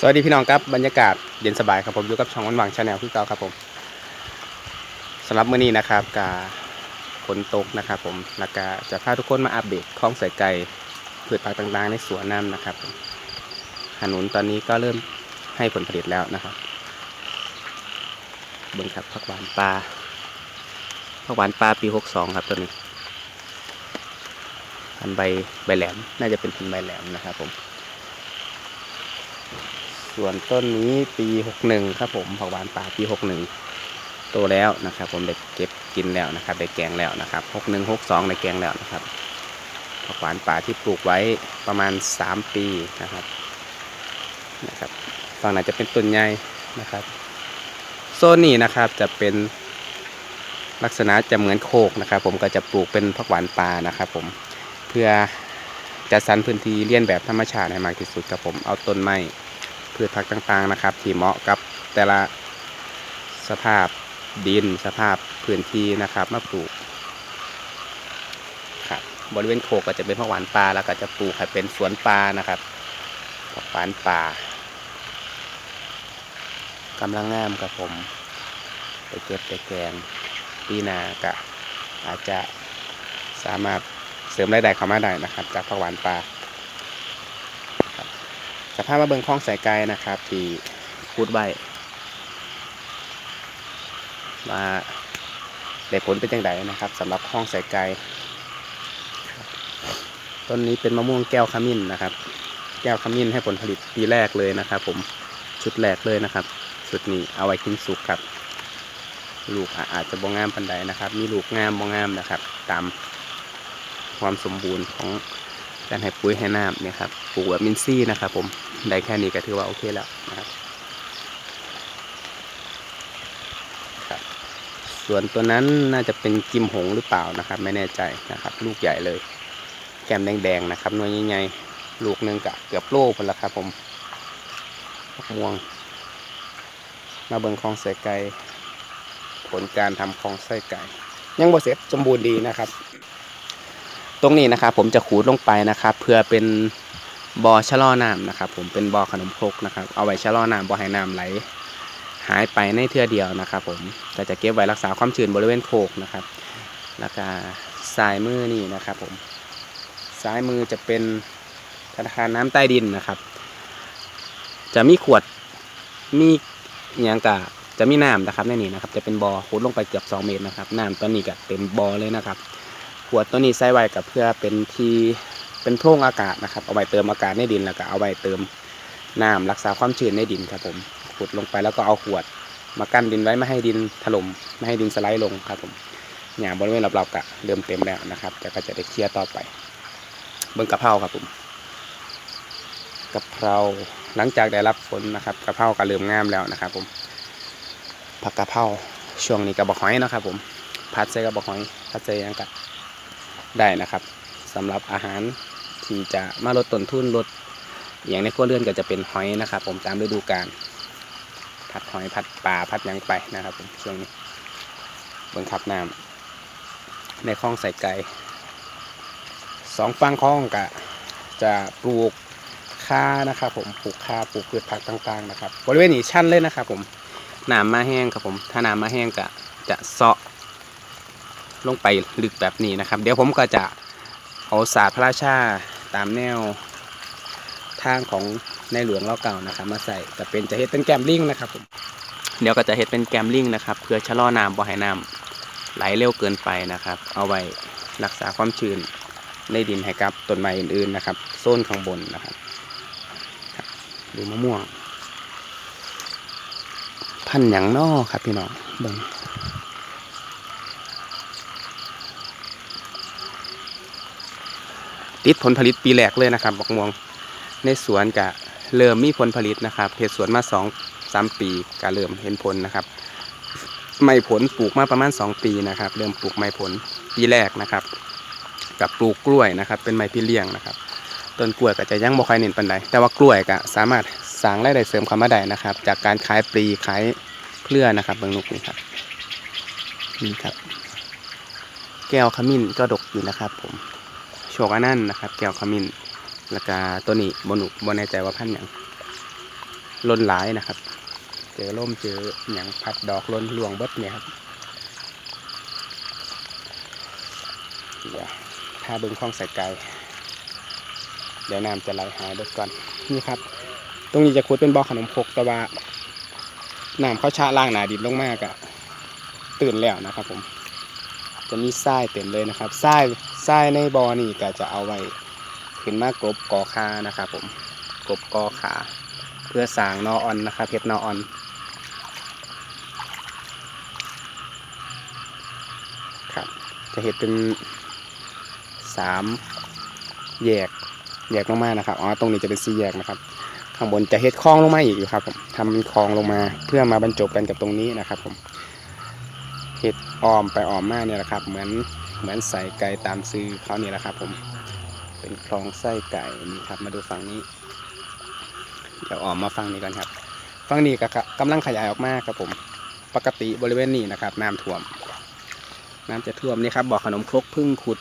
สวัสดีพี่น้องครับบรรยากาศเย็นสบายครับผมอยู่กับช่องวันหวังชาแนลคือเก่าครับผมสำหรับมื้อนี้นะครับกาฝนตกนะครับผมแล้วก็จะพาทุกคนมาอัปเดตคลองใส่ไก่พืชผักต่างๆ ในสวนน้ำนะครับขนุนตอนนี้ก็เริ่มให้ผลผลิตแล้วนะครับเบิ่งครับผักหวานปลาผักหวานปลาปี 62 ครับตัวนี้พันใบใบแหลมน่าจะเป็นพันใบแหลมนะครับผม ส่วนต้นนี้ปี 61 ครับผมผักหวานป่าปี 61 โตแล้วนะครับ ผมได้เก็บกินแล้วนะครับ ได้แกงแล้วนะครับ 61 62ได้แกงแล้วนะครับผักหวานป่าที่ปลูกไว้ประมาณ 3 ปีนะครับนะครับฝั่งไหนจะเป็นต้นใหญ่นะครับ โซนนี้นะครับจะเป็นลักษณะจะเหมือนโคกนะครับ ผมก็จะปลูกเป็นผักหวานป่านะครับผมเพื่อจะสรรพื้นที่เลียนแบบธรรมชาติให้มากที่สุดครับผมเอาต้นไม้ พืชผักต่างๆนะครับ ที่เหมาะกับแต่ละสภาพดินสภาพพื้นที่นะครับมาปลูกครับบริเวณโคกก็จะเป็นผักหวานป่าแล้วก็จะปลูกให้เป็นสวนป่านะครับผักหวานป่ากำลังงามครับผม ไปเก็บไปแกงปีนาก็อาจจะสามารถเสริมรายได้เข้ามาได้นะครับ จากผักหวานป่า สภาพมาเบิงคลองสายไกลนะครับ ที่พูดไว้มาได้ผลเป็นจังไดนะครับสำหรับคลองสายไกลต้นนี้เป็นมะม่วงแก้วขมิ้นนะครับ แก้วขมิ้นให้ผลผลิตปีแรกเลยนะครับ ผมชุดแรกเลยนะครับชุดนี้เอาไว้กินสุกครับลูกอาจจะบ่งามปันใดนะครับ มีลูกงามบ่งามนะครับ ตามความสมบูรณ์ของการให้ปุ๋ยให้น้ำเนี่ยครับ ลูกแบบมินซี่นะครับผมได้แค่นี้ก็ถือว่าโอเคแล้วนะครับครับ ส่วนตัวนั้นน่าจะเป็นกิมหงหรือเปล่านะครับ ไม่แน่ใจนะครับ ลูกใหญ่เลย แก้มแดงๆนะครับหน่วยใหญ่ๆลูกหนึ่งกะเกือบโลพนละครับ ผมม่วง มาเบิ่งคลองใส่ไก่ผลการทำคลองใส่ไก่ยังบ่เสร็จสมบูรณ์ดีนะครับ ตรงนี้นะครับ ผมจะขูดลงไปนะครับ เพื่อเป็น บ่อชะลอน้ำนะครับผมเป็นบ่อขนมครกนะครับ เอาไว้ชะลอน้ำบ่อให้น้ำไหล หายไปในเทื่อเดียวนะครับ ผมก็จะเก็บไว้รักษาความชื้นบริเวณโคกนะครับ แล้วก็ซ้ายมือนี่นะครับ ผมซ้ายมือจะเป็นธนาคารน้ำใต้ดินนะครับ จะมีขวดมีอย่างกะจะมีน้ำนะครับในนี้นะครับ จะเป็นบ่อขุดลงไปเกือบ 2 เมตรนะครับน้ำตอนนี้ก็เต็มบ่อเลยนะครับ ขวดตัวนี้ใส่ไว้กับเพื่อเป็นที่ เป็นโพรงอากาศนะครับ เอาไว้เติมอากาศในดินแล้วก็เอาไว้เติมน้ำรักษาความชื้นในดินครับผมขุดลงไปแล้วก็เอาขวด มากั้นดินไว้ไม่ให้ดินถล่มไม่ให้ดินสไลด์ลงครับผมอย่างบริเวณรอบๆกะเริ่มเต็มแล้วนะครับแต่ก็จะได้เคลียร์ต่อไป เบิ้งกะเพราครับผมกะเพราหลังจากได้รับฝนนะครับกะเพราก็เริ่มงามแล้วนะครับ ผมผักกะเพราช่วงนี้กระบอกหอยนะครับ ผมพัดใส่กระบอกหอยพัดใส่ยังกะได้นะครับสำหรับอาหาร ที่จะมาลดต้นทุนลดอย่างในครัวเรือนก็จะเป็นหอยนะครับ ผมตามฤดูกาลผัดหอยผัดปลาผัดยังไปนะครับ ผมช่วงนี้บิ่งขับน้ำในคลองใส่ไก่สองฝั่งคลองก็จะปลูกข้านะครับ ผมปลูกข้าปลูกพืชผักต่างๆนะครับบริเวณนี้ชั้นเลยนะครับ ผมน้ำมาแห้งครับผมถ้าน้ำมาแห้งก็จะเซาะลงไปลึกแบบนี้นะครับ เดี๋ยวผมก็จะเอาศาสตร์พระราชา ตามแนวทางของในหลวงเราเก่านะครับ มาใส่จะเป็นจะเฮ็ดเป็นแกมลิงนะครับผมเดี๋ยวก็จะเฮ็ดเป็นแกมลิงนะครับ เพื่อชะลอน้ำบ่ให้น้ำไหลเร็วเกินไปนะครับ เอาไว้รักษาความชื้นในดินให้กับต้นไม้อื่นๆนะครับโซนข้างบนนะครับครับดูมะม่วงพันธุ์หยังนอครับพี่น้องเบิ่ง ติดผลผลิตปีแรกเลยนะครับบักม่วงในสวนกะเริ่มมีผลผลิตนะครับเห็ดสวนมาสองสามปีก็เริ่มเห็นผลนะครับ ไม้ผลปลูกมาประมาณ 2 ปีนะครับ เริ่มปลูกไม้ผลปีแรกนะครับ กับปลูกกล้วยนะครับ เป็นไม้พี่เลี้ยงนะครับต้นกล้วยก็จะยังบ่ค่อยเน้นปานใดแต่ว่ากล้วยก็สามารถสร้างรายได้เสริมความมาได้นะครับ จากการขายปลีขายเครือนะครับเบิ่งนุกนี่ครับนี่ครับ แก้วขมิ้นก็ดกอยู่นะครับผม ชคอันนั้นนะครับ แก้วขมิ้นแล้วก็ตัวนี้บนุบนแน่ใจว่าพันธุ์หยังล้นหลายนะครับ เจอล่มเจอหยังพัดดอกล้นหลวงเบิดเนี่ยครับเดี๋ยวพาเบิ้งคลองใสายไกลเดี๋ยวน้ำจะไหลหายเบิดก่อนนี่ครับ ตรงนี้จะขุดเป็นบ่อขนมครกแต่ว่าน้ำเขาชะล่างหนาดินลงมากอะตื่นแล้วนะครับผม จะมีทรายเต็มเลยนะครับทรายทรายในบ่อนี่ก็จะเอาไว้ขึ้นมากรบกอคานะครับผมกรบกอขา เพื่อสางนอออนนะครับเพชรนอออนครับจะเห็นเป็นสามแยกแยกลงมานะครับอ๋อตรงนี้จะเป็นสี่แยกนะครับข้างบนจะเฮ็ดคลองลงมาอีกอยู่ครับผมทำเป็นคลองลงมาเพื่อมาบรรจบกันกับตรงนี้นะครับผม ออมไปออมมาเนี่ยแหละครับ เหมือนเหมือนใส่ไก่ตามซื้อเขานี่แหละครับ ผมเป็นคลองไส้ไก่นี่ครับ มาดูฝั่งนี้ เดี๋ยวออกมาฟังนี้กันครับฟังนี้ก็กำลังขยายออกมาครับผม ปกติบริเวณนี้นะครับ น้ำท่วม น้ำจะท่วมนี่ครับบ่อขนมครกพึ่งขุด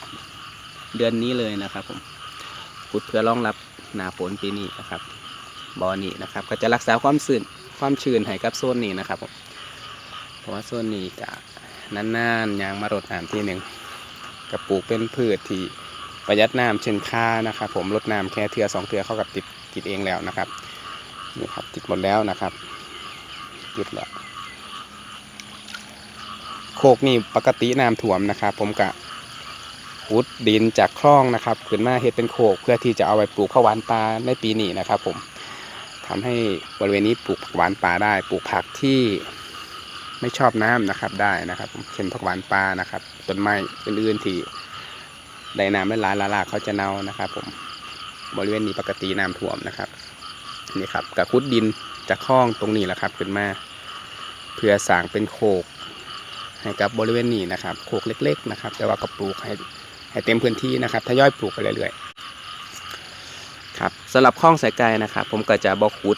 เดือนนี้เลยนะครับ ผมขุดเพื่อรองรับหนาฝนปีนี้นะครับบ่อนี้นะครับ ก็จะรักษาความชื้นความชื้นให้กับโซนนี้นะครับผมเพราะว่าโซนนี้ก็ นานๆยางมารดน้ำทีหนึ่งกระปลูกเป็นพืชที่ประหยัดน้ำเช่นค่านะครับผมลดน้ำแค่เทือสองเทือเข้ากับติดติดเองแล้วนะครับนี่ครับติดหมดแล้วนะครับติดแล้วโคกนี่ปกติน้ำท่วมนะครับ ผมกะขุดดินจากคลองนะครับขึ้นมาเฮ็ดเป็นโคกเพื่อที่จะเอาไว้ปลูกข้าวหวานปลาในปีนี้นะครับ ผมทำให้บริเวณนี้ปลูกผักหวานปลาได้ ปลูกผักที่ ไม่ชอบน้ำนะครับได้นะครับผมเช่นผักหวานปลานะครับต้นไม้อื่นๆที่ได้น้ำไม่หลายละลากเขาจะเน่านะครับ ผมบริเวณนี้ปกติน้ำท่วมนะครับนี่ครับกระคุดดินจากคลองตรงนี้แหละครับขึ้นมาเพื่อสร้างเป็นโคกให้กับบริเวณนี้นะครับ โคกเล็ก ๆ นะครับ แต่ว่าก็ปลูกให้ให้เต็มพื้นที่นะครับทยอยปลูกไปเรื่อยๆครับสำหรับคลองสายไกลนะครับ ผมก็จะบอกขุด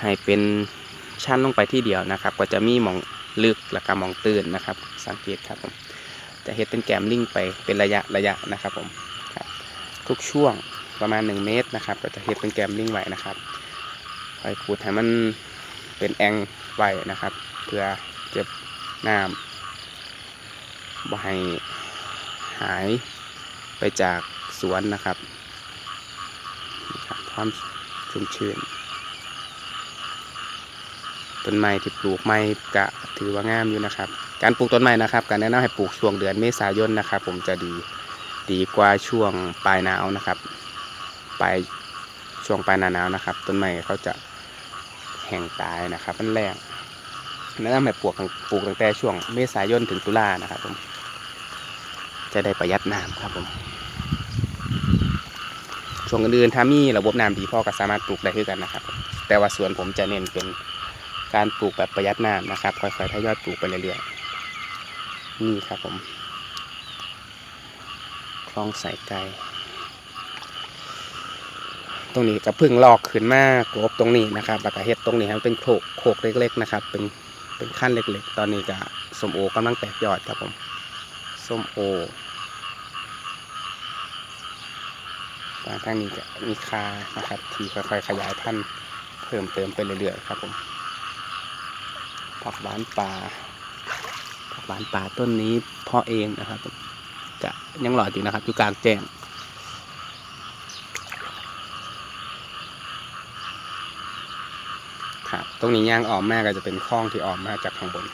ให้เป็น ชั้นลงไปที่เดียวนะครับ ก็จะมีหมองลึกและก็หมองตื้นนะครับ สังเกตครับผมจะเห็ดเป็นแกมลิงไปเป็นระยะระยะนะครับผมครับทุกช่วงประมาณ 1 เมตรนะครับ ก็จะเห็ดเป็นแกมลิงไว้นะครับคอยขุดให้มันเป็นแองไว้นะครับ เพื่อเก็บน้ำบ่ให้หายไปจากสวนนะครับครับความชุ่มชื้น ต้นไม้ที่ปลูกไม้กะถือว่างามอยู่นะครับ การปลูกต้นไม้นะครับ การแนะนำให้ปลูกช่วงเดือนเมษายนนะครับ ผมจะดีดีกว่าช่วงปลายหนาวนะครับปลายช่วงปลายหนาหนาวนะครับ ต้นไม้เขาจะแห้งตายนะครับมันแรงแนะนำให้ปลูกปลูกตั้งแต่ช่วงเมษายนถึงตุลานะครับผมจะได้ประหยัดน้ำครับผมช่วงอื่นๆถ้ามีระบบน้ำดีพอก็สามารถปลูกได้คือกันนะครับ แต่ว่าสวนผมจะเน้นเป็น การปลูกแบบประหยัดน้ำนะครับ ค่อยๆทยอยปลูกไปเรื่อยๆ นี่ครับผม คลองสายไกลตรงนี้ก็เพึ่งลอกขึ้นมากบตรงนี้นะครับแล้วก็เฮ็ดตรงนี้ให้มันเป็นโขกโขกเล็ก ๆ นะครับ เป็นเป็นขั้นเล็ก ๆ ตอนนี้ก็ส้มโอกำลังแตกยอดครับผมส้มโอทางทางนี้ก็มีคานะครับ ที่ค่อยๆขยายพันธุ์เพิ่มเติมไปเรื่อยๆครับผม ผักหวานป่า ผักหวานป่าต้นนี้เพาะเองนะครับ จะยังหลอดอยู่นะครับอยู่กลางแจ้งครับตรงนี้ย่างออกมาก็จะเป็นคลองที่ออกมาจากข้างบน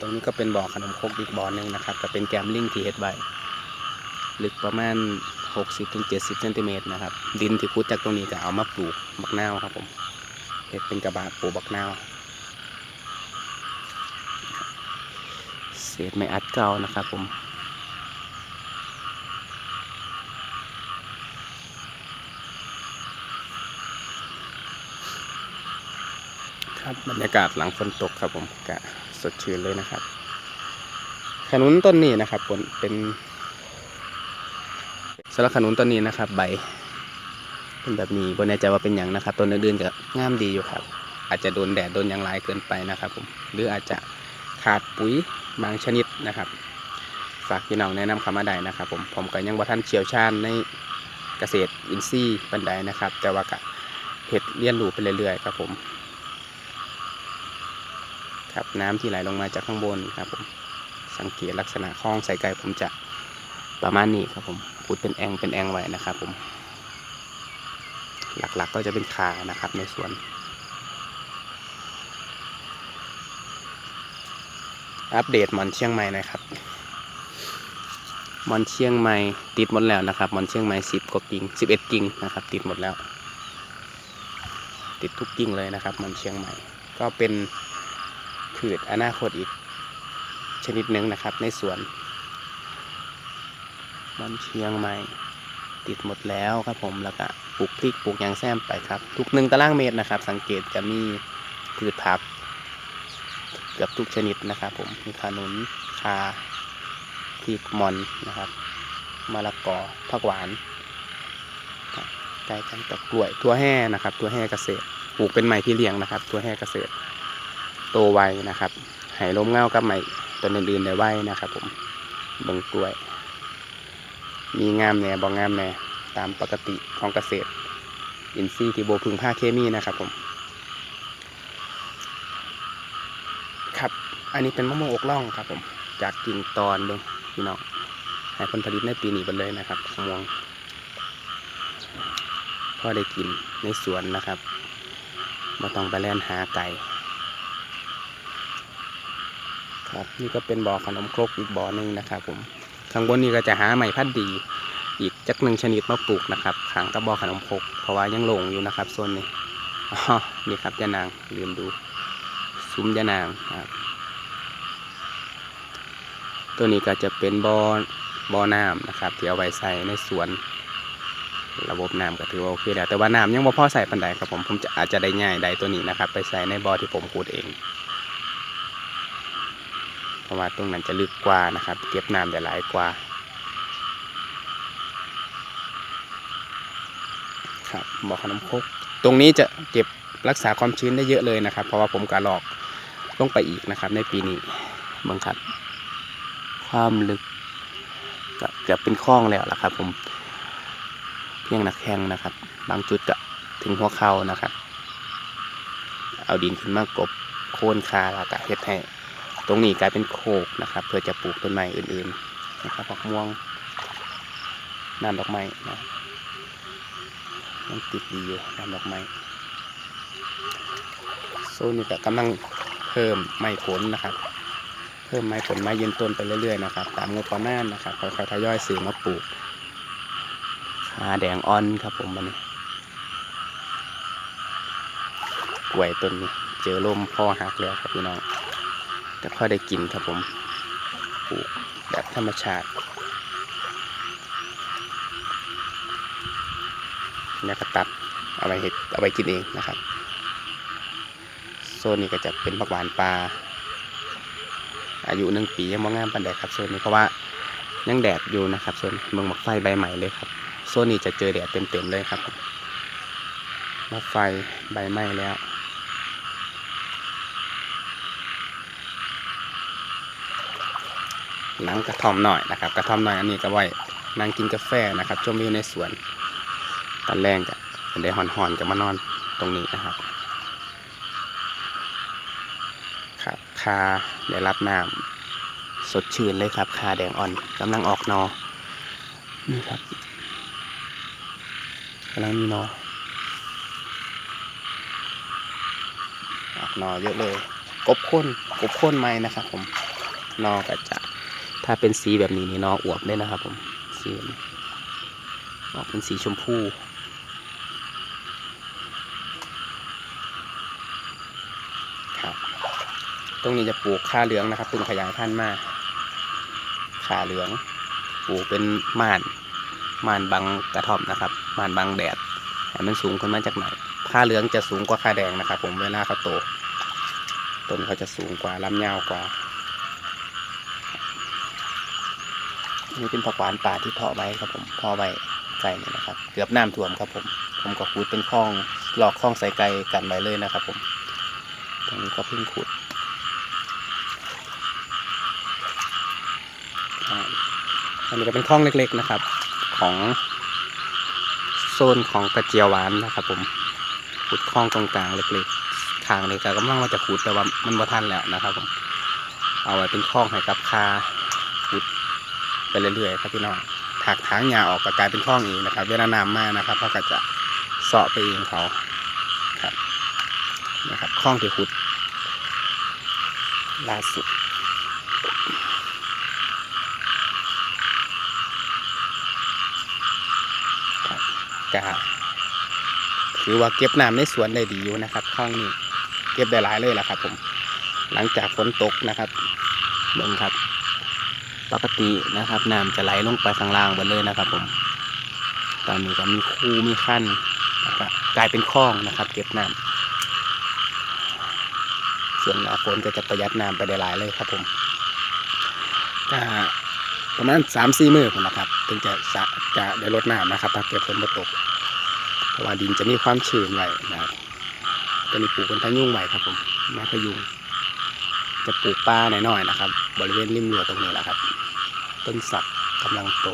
ตรงนี้ก็เป็นบ่อขนมครกอีกบ่อหนึ่งนะครับก็เป็นแกมลิงที่เฮ็ดไว้ลึกประมาณ 60-70เซนติเมตรนะครับ ดินที่คุดจากตรงนี้จะเอามาปลูกบักนาวครับผม เฮ็ดเป็นกระบะปูบักนาวเศษไม้อัดเก่านะครับผมครับบรรยากาศหลังฝนตกครับผมกะสดชื่นเลยนะครับ ขนุนต้นนี้นะครับผลเป็นสำหรับขนุนต้นนี้นะครับ ใบ เป็นแบบนี้บนแน่ใจว่าเป็นอย่างนะครับต้นอื่นๆก็งามดีอยู่ครับ อาจจะโดนแดดโดนอย่างไรเกินไปนะครับผมหรืออาจจะขาดปุ๋ยบางชนิดนะครับ ฝากพี่น้องแนะนำคำมาได้นะครับ ผมผมก็ยังว่าท่านเชี่ยวชาญในเกษตรอินทรีย์ปันใดนะครับ แต่ว่าก็เห็ดเลี้ยนรูไปเรื่อยๆครับผมครับน้ำที่ไหลลงมาจากข้างบนครับผมสังเกตลักษณะคลองใส่ไก่ผมจะประมาณนี้ครับผมขุดเป็นแองเป็นแองไว้นะครับผม หลักๆก็จะเป็นขานะครับในสวน อัปเดตหมอนเชียงใหม่นะครับมอนเชียงใหม่ติดหมดแล้วนะครับมอนเชียงใหม่สิบกว่ากิ่งสิบเอ็ดกิ่งนะครับ ติดหมดแล้ว ติดทุกกิ่งเลยนะครับมอนเชียงใหม่ ก็เป็นพืชอนาคตอีกชนิดหนึ่งนะครับในสวนมอนเชียงใหม่ ติดหมดแล้วครับผมแล้วก็ ปลูกพริกปลูกยางแซมไปครับ ทุกหนึ่งตารางเมตรนะครับ สังเกตจะมีพืชผัก เกือบทุกชนิดนะครับ ผมมีขนุนคาพริกมอนนะครับมะละกอผักหวานใกล้กันกับกล้วยทั่วแห่นะครับทั่วแห่เกษตรปลูกเป็นไม้พี่เลี้ยงนะครับทั่วแห่เกษตรโตไวนะครับไหล้มเงากับไม้ต้นอื่นๆได้ไวนะครับ ผมเบิ่งกล้วย มีงามแหน่บ่งามแหน่ ตามปกติของเกษตร อินทรีย์ที่โบพึงผ้าเคมีนะครับผม ครับ อันนี้เป็นมะม่วงอกล่องครับผม จากกิ่งตอนเบิ้งพี่น้องให้ผลผลิตในปีนี้ไปเลยนะครับมะม่วงพ่อได้กินในสวนนะครับมาต้องไปแล่นหาไก่ครับนี่ก็เป็นบ่อขนมครกอีกบ่อหนึ่งนะครับผมข้างบนนี้ก็จะหาไม้พัดดี อีกจักหนึ่งชนิดมาปลูกนะครับขางกระบอกขนมครกเพราะว่ายังหลงอยู่นะครับโซนนี้อ๋อนี่ครับยานางลืมดูซุ้มยานางครับ ตัวนี้ก็จะเป็นบอ่อบ่อน้ำนะครับที่เอาไว้ใส่ในสวน ระบบน้ำก็ถือว่าโอเคแล้วแต่ว่าน้ำยังบ่พอใส่ปันใดครับผมผมจะอาจจะได้ง่ายได้ตัวนี้นะครับ ไปใส่ในบ่อที่ผมขุดเองเพราะว่าตรงนั้นจะลึกกว่านะครับ เก็บน้ำได้หลายกว่า ครั บ่อขนมคกตรงนี้จะเก็บรักษาความชื้นได้เยอะเลยนะครับ เพราะว่าผมกะหลอกลงไปอีกนะครับ ในปีนี้เบังครับ ความลึกก็เกือบเป็นคลองแล้วล่ะครับ ผมเพียงหนักแข้งนะครับ บางจุดก็ถึงหัวเข่านะครับ เอาดินขึ้นมากบโค่นคาแล้วก็เฮ็ดให้ตรงนี้กลายเป็นโคกนะครับ เพื่อจะปลูกต้นไม้อื่น ๆ นะครับผักม่วงน้ำดอกไม้นะครับ มันติดดีอยู่น้ำดอกไม้โซนนี้ก็กำลังเพิ่มไม้ผลนะครับ เพิ่มไม้ผลไม้ยืนต้นไปเรื่อยๆนะครับ ตามงบประมาณนะครับค่อยๆทยอยซื้อมาปลูกขาแดงอ่อนครับผมมันกล้วยต้นนี้เจอลมพ่อหักแล้วครับพี่น้องแต่พอได้กินครับผมปลูกแบบธรรมชาติ แล้วก็ตัดเอาไปเห็ดเอาไปกินเองนะครับ โซนนี้ก็จะเป็นผักหวานปลา อายุหนึ่งปียังมองงามปันแดดครับโซนนี้เพราะว่ายังแดดอยู่นะครับโซนเมืองหมักไฟใบใหม่เลยครับ โซนนี้จะเจอแดดเต็มๆเลยครับหมักไฟใบไหม้แล้วหลังกระท่อมหน่อยนะครับ กระท่อมหน่อยอันนี้ก็ไว้นั่งกินกาแฟนะครับชมวิวในสวน ตอนแรกก็ได้หอนๆกับมานอนตรงนี้นะครับครับคาได้รับน้ำสดชื่นเลยครับ คาแดงอ่อนกำลังออกนอนี่ครับกำลังมีนอออกนอเยอะเลย กบข้นกบข้นไหมนะครับ ผมนอก็จะถ้าเป็นสีแบบนี้นี่นออวบเลยนะครับ ผมสีออกเป็นสีชมพูครับ ตรงนี้จะปลูกข้าเหลืองนะครับเพิ่งขยายพันธุ์มาข่าเหลือง ปลูกเป็นม่านม่านบังกระท่อมนะครับม่านบังแดดให้มันสูงขึ้นมาจากไหนข้าเหลืองจะสูงกว่าข้าแดงนะครับ ผมเวลาเขาโตต้นเขาจะสูงกว่าลำยาวกว่านี่เป็นผักหวานป่าที่เพาะไว้ครับผมเพาะไว้ใส่นี่นะครับ เกือบน้ำท่วมครับผม ผมก็ขุดเป็นคลองหลอกคลองใส่ไก่กันไว้เลยนะครับ ผม ตรงนี้ก็เพิ่งขุด อ่า อันนี้ก็เป็นคลองเล็กๆนะครับ ของโซนของกระเจียวหวานนะครับ ผมขุดคลองตรงกลางเล็กๆทางนี้ก็กำลังว่าจะขุดแต่ว่ามันบ่ทันแล้วนะครับ ผมเอาไว้เป็นคลองให้กับคาขุดไปเรื่อยๆครับพี่น้องถักทางหญ้าออกก็กลายเป็นคลองเองนะครับ เวลาน้ำมานะครับเขาก็จะเสาะไปเองเขาครับนะครับคลองที่ขุดล่าสุด ก็ ถือว่าเก็บน้ำในสวนได้ดีอยู่นะครับคลองนี้เก็บได้หลายเลยแหละครับ ผม หลังจากฝนตกนะครับเบิ่งครับ ปกตินะครับน้ำจะไหลลงไปข้างล่างหมดเลยนะครับ ผม ตอนนี้ก็มีคูมีขั้นนะครับกลายเป็นคลองนะครับ เก็บน้ำส่วนหน้าฝนก็จะประหยัดน้ำไปได้หลายเลยครับ ผมประมาณสามสี่มือผมนะครับ ถึงจะสะจะได้ลดน้ำนะครับถ้าเกิดฝนมาตก เพราะว่าดินจะมีความชื้นไว้นะครับจะมีปลูกเป็นพะยุงไว้ครับผมไม้พะยุง จะปลูกป่าหน่อยๆนะครับ บริเวณริมรั้วตรงนี้แหละครับ ต้นสักกำลังโต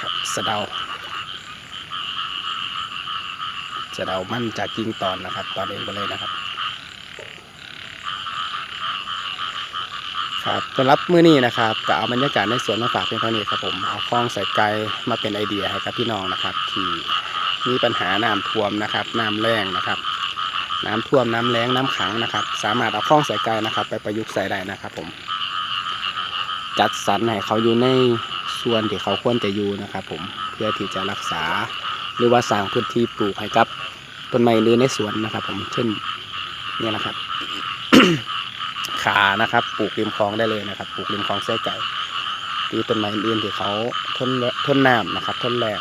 ครับสะเดาสะเดามั่นจากกิ่งตอนนะครับ ตอนเองไปเลยนะครับ ครับสำหรับมื้อนี้นะครับก็เอาบรรยากาศในสวนมาฝากเพียงเท่านี้ครับผมเอาคลองใส่ไก่มาเป็นไอเดียให้กับพี่น้องนะครับ ที่มีปัญหาน้ำท่วมนะครับน้ำแรงนะครับ น้ำท่วมน้ำแรงน้ำขังนะครับ สามารถเอาคลองใส่ไก่นะครับ ไปประยุกต์ใส่ได้นะครับ ผม จัดสรรให้เขาอยู่ในส่วนที่เขาควรจะอยู่นะครับ ผมเพื่อที่จะรักษาหรือว่าสร้างพื้นที่ปลูกให้กับต้นไม้หรือในสวนนะครับ ผมเช่นนี่ยนะครับ ขานะครับ ปลูกริมคลองได้เลยนะครับ ปลูกริมคลองเส้ไก่หรือต้นไม้อื่นที่เขาทนทนน้ำนะครับทนแรง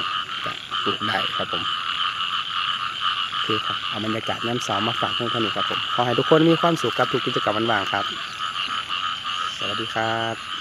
ปลูกได้ครับผมคือคครับเอาบรรยากาศน้ำสาวมาฝากเพื่อนๆครับผมขอให้ทุกคนมีความสุขกับทุกกิจกรรมวันว่างครับ สวัสดีครับ